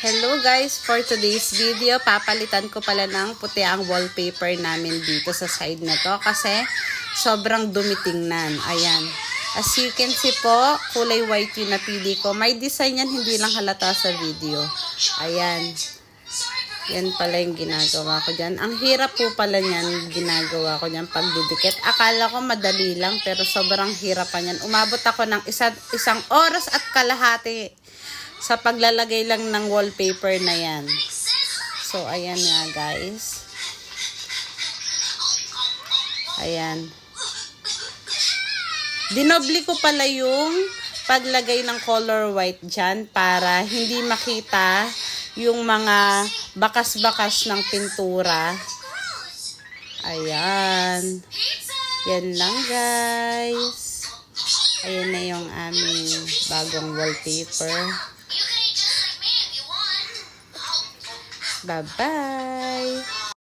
Hello guys, for today's video, papalitan ko pala ng puti ang wallpaper namin dito sa side na to kasi sobrang dumi tingnan. Ayan. As you can see po, kulay white yung napili ko. May design yan, hindi lang halata sa video. Ayan. Yan pala yung ginagawa ko dyan. Ang hirap po pala niyan ginagawa ko dyan pagdidikit. Akala ko madali lang pero sobrang hirap pa niyan. Umabot ako ng isa, isang oras at kalahati sa paglalagay lang ng wallpaper na yan. So, ayan nga guys. Ayan. Dinobli ko pala yung paglagay ng color white dyan para hindi makita yung mga bakas-bakas ng pintura. Ayan. Yan lang guys. Ayan na yung aming bagong wallpaper. Bye-bye!